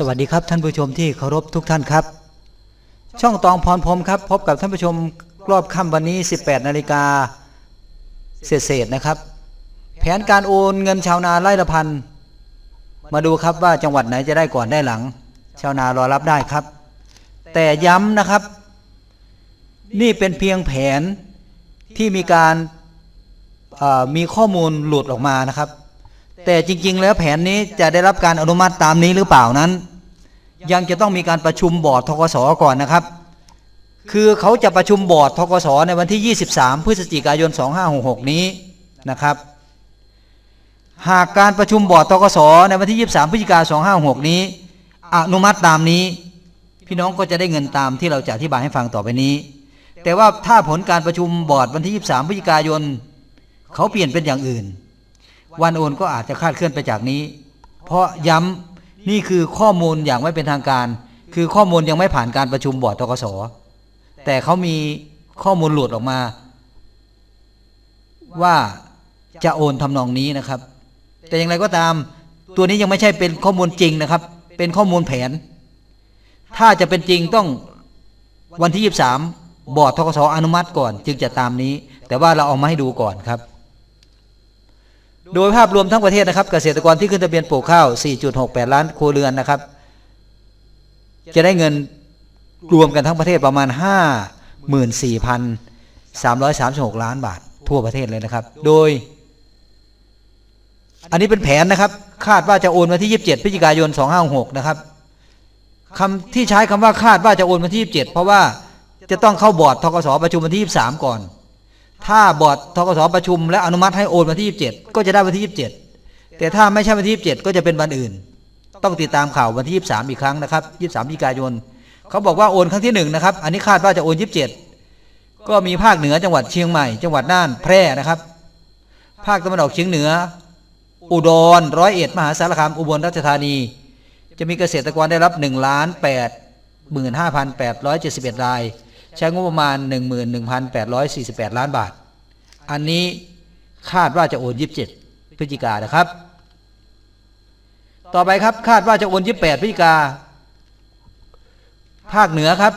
สวัสดีครับท่านผู้ชมที่เคารพทุกท่านครับ ช่องตองพรพรมครับพบกับท่านผู้ชมรอบค่ำวันนี้ 18นาฬิกาเศษๆนะครับ แผนการโอนเงินชาวนาไร่ละพันมาดูครับว่าจังหวัดไหนจะได้ก่อนได้หลัง ชาวนารอรับได้ครับ แต่ย้ำนะครับ นี่เป็นเพียงแผนที่มีการมีข้อมูลหลุดออกมานะครับ แต่จริง ๆ แล้วแผนนี้จะได้รับการอนุมัติตามนี้หรือเปล่านั้น ยังจะต้องมีการประชุมบอร์ดทกสก่อนนะครับ คือเขาจะประชุมบอร์ดทกสในวันที่ 23 พฤศจิกายน 2566 นี้นะครับ หากการประชุมบอร์ดทกสในวันที่ 23 พฤศจิกายน 2566 นี้ อนุมัติตามนี้ พี่น้องก็จะได้เงินตามที่เราจะอธิบายให้ฟังต่อไปนี้ แต่ว่าถ้าผลการประชุมบอร์ดวันที่ 23 พฤศจิกายน เขาเปลี่ยนเป็นอย่างอื่น วันโอนก็อาจจะคาดเคลื่อนไปจากนี้ เพราะย้ำนี่คือข้อมูลอย่างไม่เป็นทางการ คือข้อมูลยังไม่ผ่านการประชุมบอร์ดทกสแต่เขามีข้อมูลหลุดออกมา ว่าจะโอนทำนองนี้นะครับ แต่อย่างไรก็ตาม ตัวนี้ยังไม่ใช่เป็นข้อมูลจริงนะครับ เป็นข้อมูลแผน ถ้าจะเป็นจริงต้องวันที่ 23 บอร์ดทกสอนุมัติก่อน จึงจะตามนี้ แต่ว่าเราเอามาให้ดูก่อนครับ โดยภาพรวมทั้งประเทศนะครับ เกษตรกรที่ขึ้นทะเบียนปลูกข้าว 4.68 ล้านครัวเรือนนะครับ จะได้เงินรวมกันทั้งประเทศประมาณ 54,336 ล้านบาท ทั่วประเทศเลยนะครับ โดย อันนี้เป็นแผนนะครับ คาดว่าจะโอนวันที่ 27พฤศจิกายน 2566นะครับคำที่ใช้คำว่าคาดว่าจะโอนวันที่ 27 เพราะว่าจะต้องเข้าบอร์ดทกสประชุมวันที่ 23 ก่อน ถ้าบอร์ดทกสประชุมและอนุมัติให้โอนวันที่ 27 ก็จะได้วันที่ 27 แต่ถ้าไม่ใช่วันที่ 27 ก็จะเป็นวันอื่น ต้องติดตามข่าววันที่ 23 อีกครั้งนะครับ 23พฤศจิกายน เขาบอกว่าโอนครั้งที่1นะครับ อันนี้คาดว่าจะโอน 27 ก็มีภาคเหนือจังหวัดเชียงใหม่ จังหวัดน่าน แพร่นะครับ ภาคตะวันออกเฉียงเหนือ อุดร ร้อยเอ็ด มหาสารคาม อุบลราชธานี จะมีเกษตรกรได้รับ1ล้าน8 55,871 ราย ใช้งบประมาณ 11,848 ล้านบาท อันนี้คาดว่าจะโอน 27 พฤศจิกานะครับ ต่อไปครับคาดว่าจะโอน 28 พฤศจิกา ภาคเหนือครับ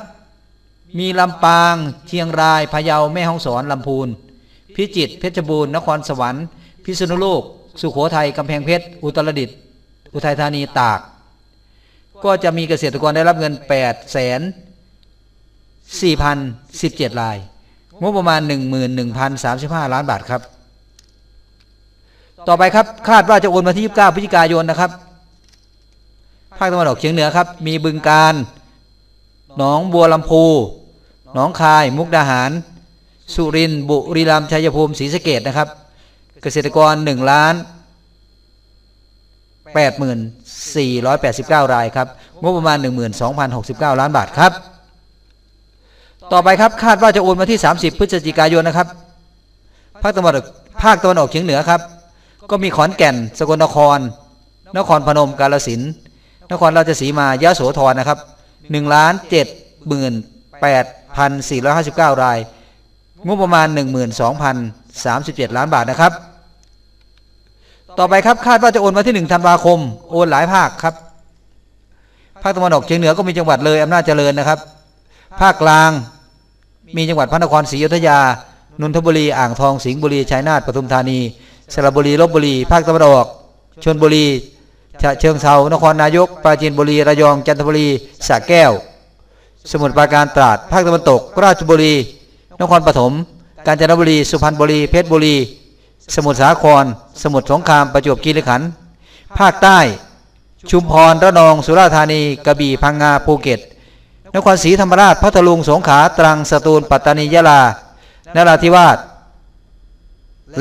มีลำปางเชียงรายพะเยาแม่ฮ่องสอนลำพูน พิจิตรเพชรบูรณ์นครสวรรค์ พิษณุโลก สุโขทัยกำแพงเพชรอุตรดิตถ์อุทัยธานีตาก ก็จะมีเกษตรกรได้รับเงิน8แสน 4,017ราย งบประมาณ 11,035 ล้านบาทครับ ต่อไปครับคาดว่าจะโอนมาที่ 29พฤศจิกายนนะครับ ภาคตะวันออกเฉียงเหนือครับ มีบึงการหนองบัวลำพู หนองคาย มุกดาหาร สุรินทร์บุรีรัมย์ชัยภูมิศรีสะเกดนะครับ เกษตรกร1ล้าน84,489 รายครับ งบประมาณ 12,069 ล้านบาทครับ ต่อไปครับคาดว่าจะโอนมาที่ 30 พฤศจิกายนนะครับ ภาคตะวันออกภาคตะวันออกเฉียงเหนือครับ ก็มีขอนแก่น สกลนคร นครพนมกาฬสินธุ์นครราชสีมายะโสธรนะครับ1ล้าน7หมื่น8,459รายงบประมาณ 12,037 ล้านบาทนะครับ ต่อไปครับคาดว่าจะโอนมาที่ 1 ธันวาคม โอนหลายภาคครับ ภาคตะวันออกเฉียงเหนือก็มีจังหวัดเลยอำนาจเจริญนะครับ ภาคกลาง มีจังหวัดพระนครศรีอยุธยา นนทบุรี อ่างทอง สิงห์บุรี ชัยนาท ปทุมธานี สระบุรี ลบบุรี ภาคตะวันออก ชลบุรี ฉะเชิงเทรา นครนายก ปราจีนบุรี ระยอง จันทบุรีสระแก้ว สมุทรปราการตราด ภาคตะวันตก ราชบุรี นครปฐม กาญจนบุรี สุพรรณบุรี เพชรบุรี สมุทรสาคร สมุทรสงคราม ประจวบคีรีขันธ์ ภาคใต้ ชุมพร ระนอง สุราษฎร์ธานี กระบี่ พังงา ภูเก็ต นครศรีธรรมราชพัทลุงสงขลาตรังสตูลปัตตานียะลานราธิวาส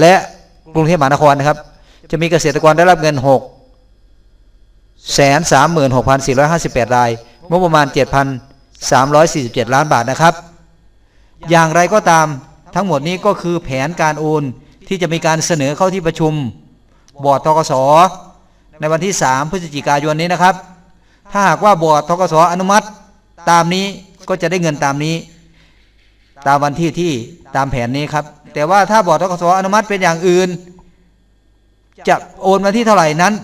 และกรุงเทพมหานครนะครับ จะมีเกษตรกรได้รับเงิน6แสนสามหมื่นหกพันสี่ร้อยห้าสิบแปดรายงบประมาณเจ็ดพันสามร้อยสี่สิบเจ็ดล้านบาทนะครับ อย่างไรก็ตามทั้งหมดนี้ก็คือแผนการโอนที่จะมีการเสนอเข้าที่ประชุมบอร์ดทกสในวันที่ 3 พฤศจิกายนนี้นะครับ ถ้าหากว่าบอร์ดทกสอนุมัติ ตามนี้ก็จะได้เงินตามนี้ ตามวันที่ที่ตามแผนนี้ครับ แต่ว่าถ้าบอร์ดทกศอนุมัติเป็นอย่างอื่น จะโอนมาที่เท่าไหร่นั้น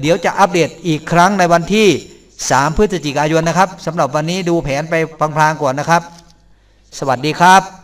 เดี๋ยวจะอัปเดตอีกครั้งในวันที่ 3 พฤศจิกายนนะครับสำหรับวันนี้ดูแผนไปพลางๆก่อนนะครับ สวัสดีครับ